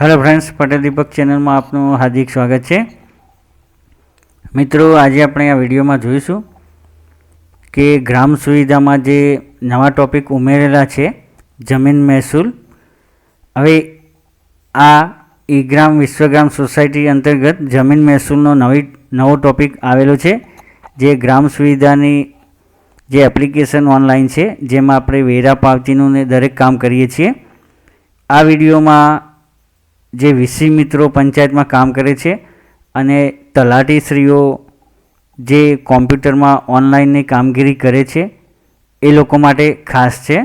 Hello friends Patel દીપક ચેનલમાં આપનું હાર્દિક સ્વાગત છે. મિત્રો, આજે આપણે આ વિડીયોમાં જોઈશું કે ગ્રામ સુવિધામાં જે નવા ટૉપિક ઉમેરેલા છે, જમીન મહેસૂલ. હવે આ ઈ ગ્રામ વિશ્વગ્રામ સોસાયટી અંતર્ગત જમીન મહેસૂલનો નવી, નવો ટોપિક આવેલો છે, જે ગ્રામ સુવિધાની જે એપ્લિકેશન ઓનલાઈન છે, જેમાં આપણે વેરા પાવતીનું ને દરેક કામ કરીએ છીએ. આ વિડીયોમાં જે વીસી મિત્રો પંચાયતમાં કામ કરે છે અને તલાટીશ્રીઓ જે કોમ્પ્યુટરમાં ઓનલાઈનની કામગીરી કરે છે, એ લોકો માટે ખાસ છે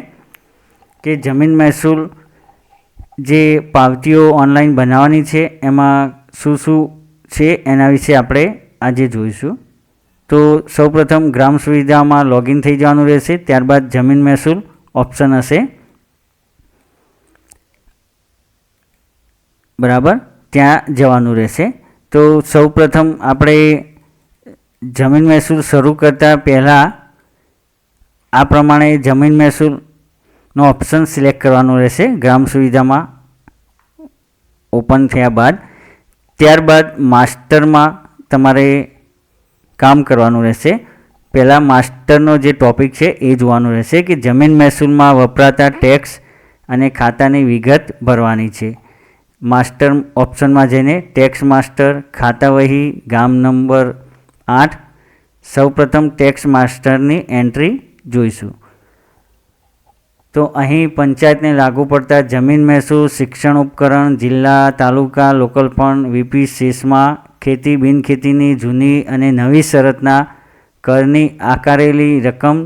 કે જમીન મહેસૂલ જે પાવતીઓ ઓનલાઈન બનાવવાની છે, એમાં શું શું છે, એના વિશે આપણે આજે જોઈશું. તો સૌપ્રથમ ગ્રામ સુવિધામાં લોગિન થઈ જવાનું રહેશે, ત્યારબાદ જમીન મહેસૂલ ઓપ્શન હશે. બરાબર? ત્યાં જવાનું રહેશે. તો સૌપ્રથમ આપણે જમીન મહેસૂલ શરૂ કરતાં પહેલાં આ પ્રમાણે જમીન મહેસૂલનો ઓપ્શન સિલેક્ટ કરવાનો રહેશે. ગ્રામ સુવિધામાં ઓપન થયા બાદ. ત્યારબાદ માસ્ટરમાં તમારે કામ કરવાનું રહેશે. પહેલાં માસ્ટરનો જે ટોપિક છે એ જોવાનું રહેશે કે જમીન મહેસૂલમાં વપરાતા ટેક્સ અને ખાતાની વિગત ભરવાની છે. માસ્ટર ઓપ્શનમાં જઈને ટેક્સ માસ્ટર ખાતા વહી ગામ નંબર આઠ. સૌપ્રથમ ટેક્સ માસ્ટરની એન્ટ્રી જોઈશું. તો અહીં પંચાયતને લાગુ પડતા જમીન મહેસૂલ, શિક્ષણ ઉપકરણ, જિલ્લા, તાલુકા, લોકલ પણ વીપી, શેષમાં, ખેતી, બિનખેતીની જૂની અને નવી શરતના કરની આકારેલી રકમ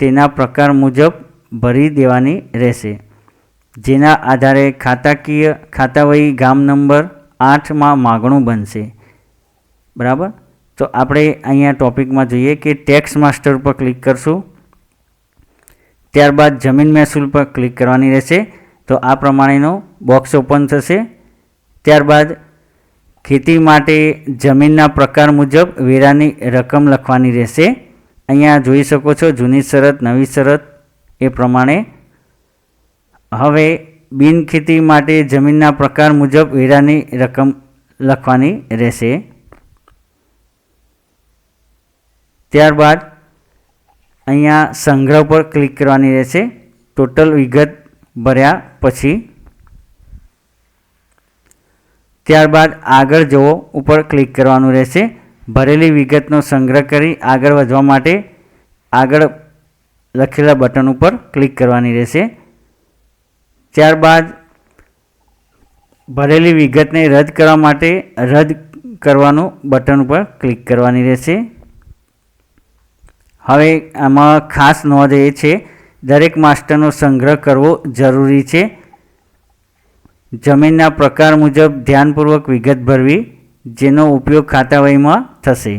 તેના પ્રકાર મુજબ ભરી દેવાની રહેશે. જેના આધારે ખાતાકીય ખાતાવહી ગામ નંબર આઠમાં માગણું બનશે. બરાબર? તો આપણે અહીંયા ટોપિકમાં જોઈએ કે ટેક્સ માસ્ટર પર ક્લિક કરશું. ત્યારબાદ જમીન મહેસૂલ પર ક્લિક કરવાની રહેશે. તો આ પ્રમાણેનો બોક્સ ઓપન થશે. ત્યારબાદ ખેતી માટે જમીનના પ્રકાર મુજબ વેરાની રકમ લખવાની રહેશે. અહીંયા જોઈ શકો છો જૂની શરત, નવી શરત એ પ્રમાણે હવે બિનખેતી માટે જમીનના પ્રકાર મુજબ વેરાની રકમ લખવાની રહેશે. ત્યારબાદ અહીંયા સંગ્રહ પર ક્લિક કરવાની રહેશે. ટોટલ વિગત ભર્યા પછી. ત્યારબાદ આગળ જવો ઉપર ક્લિક કરવાનું રહેશે. ભરેલી વિગતનો સંગ્રહ કરી આગળ વધવા માટે આગળ લખેલા બટન ઉપર ક્લિક કરવાની રહેશે. ત્યારબાદ ભરેલી વિગતને રદ કરવા માટે રદ કરવાનું બટન ઉપર ક્લિક કરવાની રહેશે. હવે આમાં ખાસ નોંધ એ છે, દરેક માસ્ટરનો સંગ્રહ કરવો જરૂરી છે. જમીનના પ્રકાર મુજબ ધ્યાનપૂર્વક વિગત ભરવી, જેનો ઉપયોગ ખાતાવહીમાં થશે.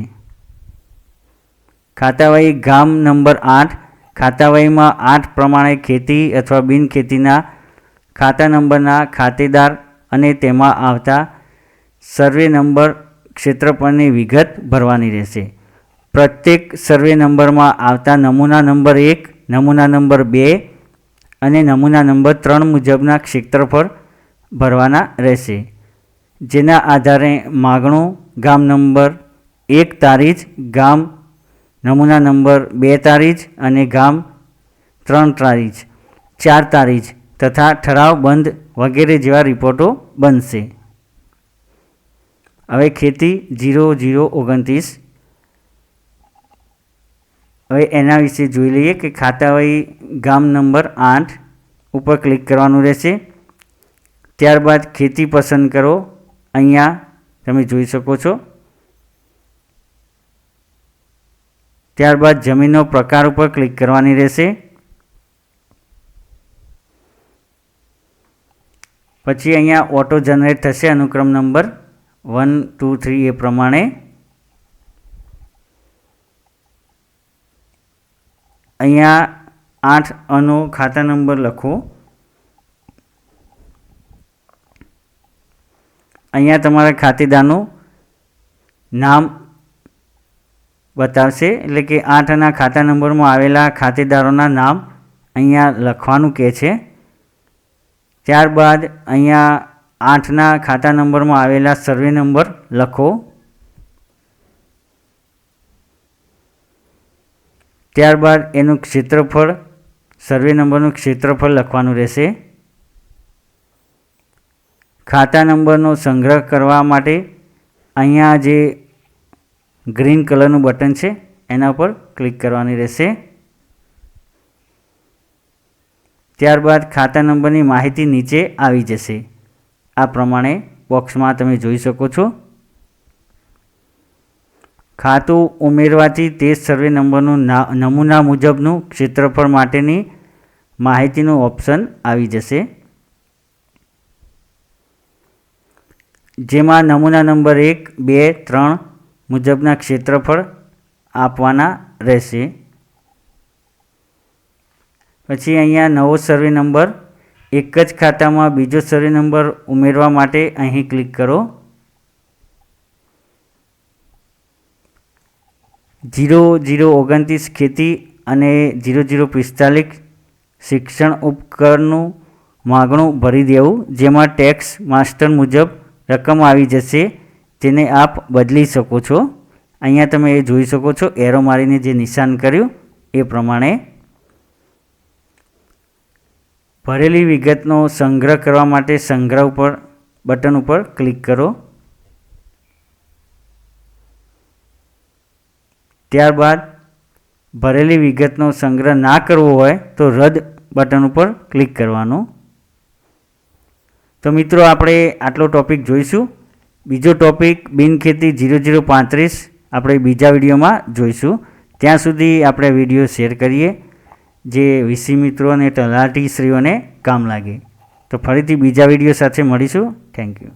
ખાતાવહી ગામ નંબર આઠ, ખાતાવહીમાં આઠ પ્રમાણે ખેતી અથવા બિનખેતીના ખાતા નંબરના ખાતેદાર અને તેમાં આવતા સર્વે નંબર ક્ષેત્ર પરની વિગત ભરવાની રહેશે. પ્રત્યેક સર્વે નંબરમાં આવતા નમૂના નંબર એક, નમૂના નંબર બે અને નમૂના નંબર ત્રણ મુજબના ક્ષેત્ર પર ભરવાના રહેશે. જેના આધારે માગણું, ગામ નંબર એક તારીખ, ગામ નમૂના નંબર બે તારીખ અને ગામ ત્રણ તારીખ, ચાર તારીખ તથા ઠરાવ બંધ વગેરે જેવા રિપોર્ટો બનશે. હવે ખેતી જીરો જીરો ઓગણત્રીસ. હવે એના વિશે જોઈ લઈએ કે ખાતાવાહી ગામ નંબર આઠ ઉપર ક્લિક કરવાનું રહેશે. ત્યારબાદ ખેતી પસંદ કરો. અહીંયા તમે જોઈ શકો છો. ત્યારબાદ જમીનનો પ્રકાર ઉપર ક્લિક કરવાની રહેશે. પછી અહીંયા ઓટો જનરેટ થશે, અનુક્રમ નંબર વન, ટુ, થ્રી એ પ્રમાણે. અહીંયા આઠ અનો ખાતા નંબર લખો. અહીંયા તમારા ખાતેદારનું નામ બતાવશે, એટલે કે આઠના ખાતા નંબરમાં આવેલા ખાતેદારોના નામ અહીંયા લખવાનું કહે છે. ત્યારબાદ અહીંયા આઠના ખાતા નંબરમાં આવેલા સર્વે નંબર લખો. ત્યારબાદ એનું ક્ષેત્રફળ, સર્વે નંબરનું ક્ષેત્રફળ લખવાનું રહેશે. ખાતા નંબરનો સંગ્રહ કરવા માટે અહીંયા જે ગ્રીન કલરનું બટન છે, એના પર ક્લિક કરવાની રહેશે. ત્યારબાદ ખાતા નંબરની માહિતી નીચે આવી જશે. આ પ્રમાણે બોક્સમાં તમે જોઈ શકો છો. ખાતું ઉમેરવાથી તે સર્વે નંબરનું નમૂના મુજબનું ક્ષેત્રફળ માટેની માહિતીનું ઓપ્શન આવી જશે. જેમાં નમૂના નંબર એક, બે, ત્રણ મુજબના ક્ષેત્રફળ આપવાના રહેશે. પછી અહીંયા નવો સર્વે નંબર એક જ ખાતામાં બીજો સર્વે નંબર ઉમેરવા માટે અહીં ક્લિક કરો. જીરો જીરો ઓગણત્રીસ ખેતી અને જીરો જીરો પિસ્તાલીસ શિક્ષણ ઉપકરણનું માગણું ભરી દેવું, જેમાં ટેક્સ માસ્ટર મુજબ રકમ આવી જશે તેને આપ બદલી શકો છો. અહીંયા તમે એ જોઈ શકો છો એરો મારીને જે નિશાન કર્યું, એ પ્રમાણે ભરેલી વિગતનો સંગ્રહ કરવા માટે સંગ્રહ ઉપર, બટન ઉપર ક્લિક કરો. ત્યારબાદ ભરેલી વિગતનો સંગ્રહ ના કરવો હોય તો રદ બટન ઉપર ક્લિક કરવાનું. તો મિત્રો, આપણે આટલો ટોપિક જોઈશું. બીજો ટોપિક બિનખેતી જીરો જીરો પાંત્રીસ, આપણે બીજા વિડીયોમાં જોઈશું. ત્યાં સુધી આપણે વીડિયો શેર કરીએ. જે વીસી મિત્રો અને તલાટીશ્રીઓને કામ લાગે. તો ફરીથી બીજા વીડિયો સાથે મળીશું. Thank you